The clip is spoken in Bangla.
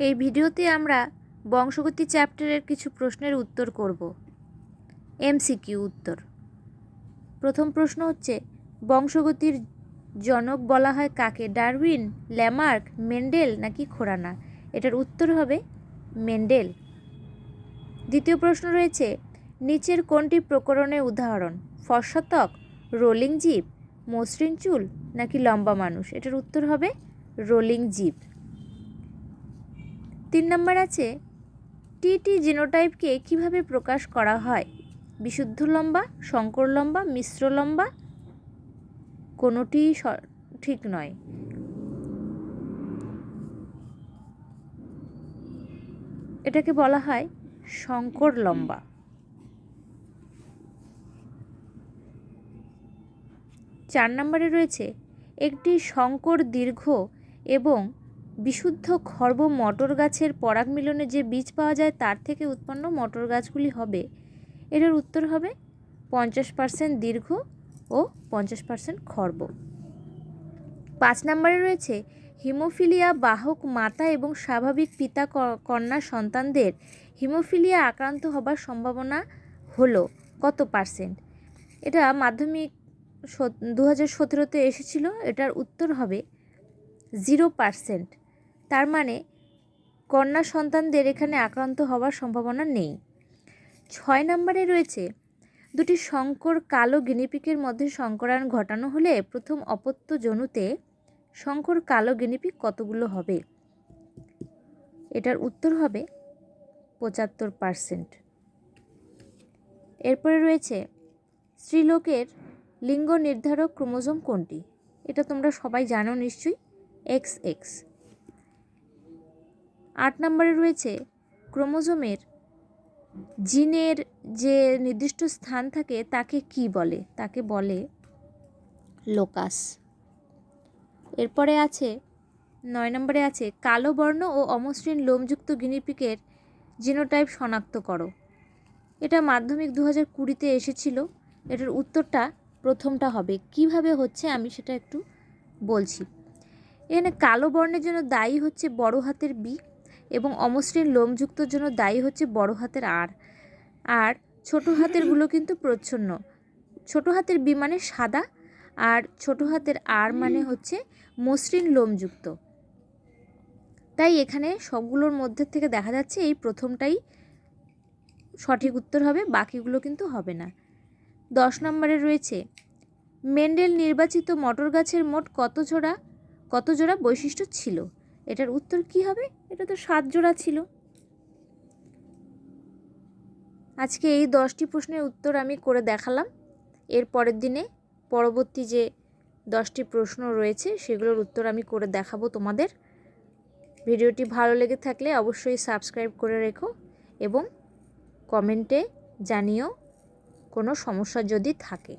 এই ভিডিওতে আমরা বংশগতি চ্যাপ্টারের কিছু প্রশ্নের উত্তর করব। এমসিকিউ উত্তর। প্রথম প্রশ্ন হচ্ছে, বংশগতির জনক বলা হয় কাকে? ডারউইন, ল্যামার্ক, মেন্ডেল নাকি খোরানা? এটার উত্তর হবে মেন্ডেল। দ্বিতীয় প্রশ্ন রয়েছে, নিচের কোনটি প্রকরণের উদাহরণ? ফর্সা রোলিং জিপ মসৃণ চুল নাকি লম্বা মানুষ? এটার উত্তর হবে রোলিং জিপ তিন নম্বর আছে টিটি জিনোটাইপকে কীভাবে প্রকাশ করা হয়? বিশুদ্ধ লম্বা শঙ্কর লম্বা, মিশ্র লম্বা? কোনোটি ঠিক নয়। এটাকে বলা হয় শঙ্কর লম্বা। চার নম্বরে রয়েছে, একটি শঙ্কর দীর্ঘ এবং বিশুদ্ধ খর্ব মটর গাছের পরাগ মিলনে যে বীজ পাওয়া যায় তার থেকে উৎপন্ন মটর গাছগুলি হবে। এটার উত্তর হবে পঞ্চাশ পার্সেন্ট দীর্ঘ ও পঞ্চাশ পার্সেন্ট খর্ব। পাঁচ নম্বরে রয়েছে হিমোফিলিয়া বাহক মাতা এবং স্বাভাবিক পিতা কন্যা সন্তানদের হিমোফিলিয়া আক্রান্ত হবার সম্ভাবনা হলো কত পার্সেন্ট? এটা মাধ্যমিক দু হাজার সতেরোতে এসেছিল, এটার উত্তর হবে জিরো পার্সেন্ট। তার মানে কন্যা সন্তানদের এখানে আক্রান্ত হওয়ার সম্ভাবনা নেই। ছয় নম্বরে রয়েছে, দুটি শঙ্কর কালো গিনিপিকের মধ্যে সংকরায়ন ঘটানো হলে প্রথম অপত্য জনুতে শঙ্কর কালো গিনিপিক কতগুলো হবে? এটার উত্তর হবে পঁচাত্তর পারসেন্ট। এরপরে রয়েছে, স্ত্রীলোকের লিঙ্গ নির্ধারক ক্রোমোজোম কোনটি? এটা তোমরা সবাই জানো নিশ্চয়ই, এক্স এক্স। আট নম্বরে রয়েছে ক্রোমোজোমের। জিনের যে নির্দিষ্ট স্থান থাকে, তাকে কি বলে? তাকে বলে লোকাস। এরপরে আছে, নয় নম্বরে আছে, কালো বর্ণ ও অমসৃণ লোমযুক্ত গিনিপিকের জিনোটাইপ শনাক্ত করো। এটা মাধ্যমিক দু হাজার কুড়িতে এসেছিল। এটার উত্তরটা প্রথমটা হবে। কীভাবে হচ্ছে আমি সেটা একটু বলছি। এখানে কালো বর্ণের জন্য দায়ী হচ্ছে বড় হাতের বি। এবং অমসৃণ লোমযুক্তর জন্য দায়ী হচ্ছে বড় হাতের আর। আর ছোট হাতেরগুলো কিন্তু প্রচ্ছন্ন। ছোট হাতের বি মানে সাদা আর ছোট হাতের আর মানে হচ্ছে মসৃণ লোমযুক্ত। তাই এখানে সবগুলোর মধ্যে থেকে দেখা যাচ্ছে এই প্রথমটাই সঠিক উত্তর হবে, বাকিগুলো কিন্তু হবে না। দশ নম্বরে রয়েছে, মেন্ডেল নির্বাচিত মটর গাছের মোট কত জোড়া কত জোড়া বৈশিষ্ট্য ছিল? এটার উত্তর কি হবে? এটা তো সাত জোড়া ছিল। আজকে এই দশটি প্রশ্নের উত্তর আমি করে দেখালাম। এর পরের দিনে পরবর্তী যে দশটি প্রশ্ন রয়েছে, সেগুলোর উত্তর আমি করে দেখাবো তোমাদের। ভিডিওটি ভালো লেগে থাকলে অবশ্যই সাবস্ক্রাইব করে রেখো এবং কমেন্টে জানিও কোনো সমস্যা যদি থাকে।